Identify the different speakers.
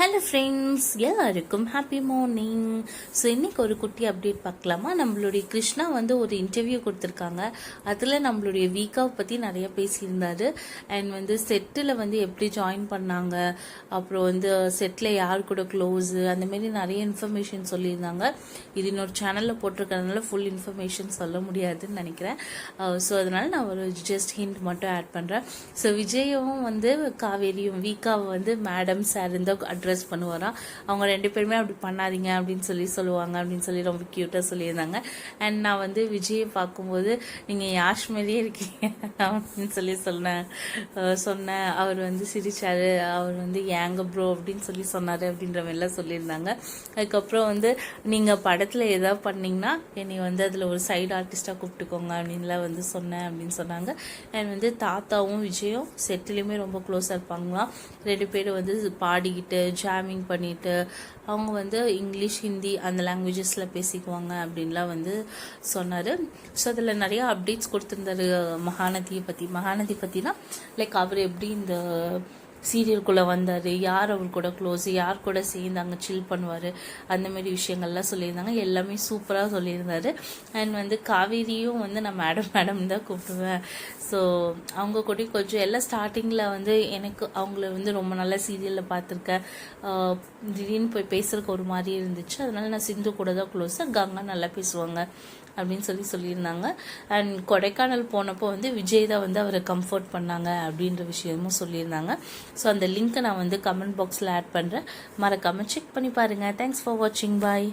Speaker 1: Hello friends எல்லாருக்கும் happy morning so இன்றைக்கி ஒரு குட்டி அப்டேட் பார்க்கலாமா? நம்மளுடைய கிருஷ்ணா வந்து ஒரு இன்டர்வியூ கொடுத்துருக்காங்க. அதில் நம்மளுடைய வீக்காவை பற்றி நிறைய பேசியிருந்தார். அண்ட் வந்து செட்டில் வந்து எப்படி ஜாயின் பண்ணாங்க? அப்புறம் வந்து செட்டில் யார் கூட க்ளோஸு அந்தமாரி நிறைய இன்ஃபர்மேஷன் சொல்லியிருந்தாங்க. இது இன்னொரு சேனலில் போட்டிருக்கறதுனால ஃபுல் இன்ஃபர்மேஷன் சொல்ல முடியாதுன்னு நினைக்கிறேன். Uh, ஸோ அதனால் நான் ஒரு ஜஸ்ட் ஹிண்ட் மட்டும் ஆட் பண்ணுறேன் ஸோ விஜயும் வந்து காவேரியும் வீக்காவை வந்து மேடம் சார் இருந்தால் அட்ரஸ் பண்ணுவாராம் அவங்க ரெண்டு பேருமே அப்படி பண்ணாதீங்க அப்படின்னு சொல்லி சொல்லுவாங்க அப்படின்னு சொல்லி ரொம்ப க்யூட்டாக சொல்லியிருந்தாங்க. அண்ட் நான் வந்து விஜயை பார்க்கும்போது நீங்கள் யாஷ் மாதிரியே இருக்கீங்க அப்படின்னு சொல்லி சொன்னேன் சொன்னேன் அவர் வந்து சிரிச்சாரு. அவர் வந்து ஏங்க ப்ரோ அப்படின்னு சொல்லி சொன்னார் அப்படின்ற மாதிரிலாம் சொல்லியிருந்தாங்க. அதுக்கப்புறம் வந்து நீங்கள் படத்தில் ஏதாவது பண்ணிங்கன்னா என்னை வந்து அதில் ஒரு சைடு ஆர்டிஸ்ட்டாக கூப்பிட்டுக்கோங்க அப்படின்லாம் வந்து சொன்னேன் அப்படின்னு சொன்னாங்க. அண்ட் வந்து தாத்தாவும் விஜயும் செட்டிலையுமே ரொம்ப க்ளோஸாக இருப்பாங்களாம். ரெண்டு பேரும் வந்து பாடிக்கிட்டு ஜாமிங் பண்ணிட்டு அவங்க வந்து இங்கிலீஷ் ஹிந்தி அந்த லாங்குவேஜஸில் பேசிக்குவாங்க அப்படின்லாம் வந்து சொன்னார். ஸோ அதில் நிறைய அப்டேட்ஸ் கொடுத்துருந்தாரு மகாநதியை பற்றி மகாநதி பற்றினா லைக் அவர் எப்படி இந்த சீரியல்குள்ளே வந்தார் யார் அவர் கூட க்ளோஸ் யார் கூட சேர்ந்து அங்கே சில் பண்ணுவார் அந்த மாதிரி விஷயங்கள்லாம் சொல்லியிருந்தாங்க. எல்லாமே சூப்பராக சொல்லியிருந்தார். அண்ட் வந்து காவேரியும் வந்து நான் மேடம் மேடம் தான் கூப்பிடுவேன். ஸோ அவங்க கூட கொஞ்சம் எல்லாம் ஸ்டார்டிங்கில் வந்து எனக்கு அவங்கள வந்து ரொம்ப நல்ல சீரியலில் பார்த்துருக்கேன். திடீர்னு போய் பேசுகிறதுக்கு ஒரு மாதிரி இருந்துச்சு. அதனால நான் சிந்து கூட தான் க்ளோஸாக கங்கா நல்லா பேசுவாங்க. அப்படின்னு சொல்லி சொல்லியிருந்தாங்க. அண்ட் கொடைக்கானல் போனப்போ வந்து விஜய் தான் வந்து அவரை கம்ஃபர்ட் பண்ணாங்க அப்படின்ற விஷயமும் சொல்லியிருந்தாங்க. ஸோ அந்த லிங்க்கை நான் வந்து கமெண்ட் பாக்ஸில் ஆட் பண்ணுறேன் மறக்காமல் செக் பண்ணி பாருங்கள் தேங்க்ஸ் ஃபார் வாட்சிங் பாய்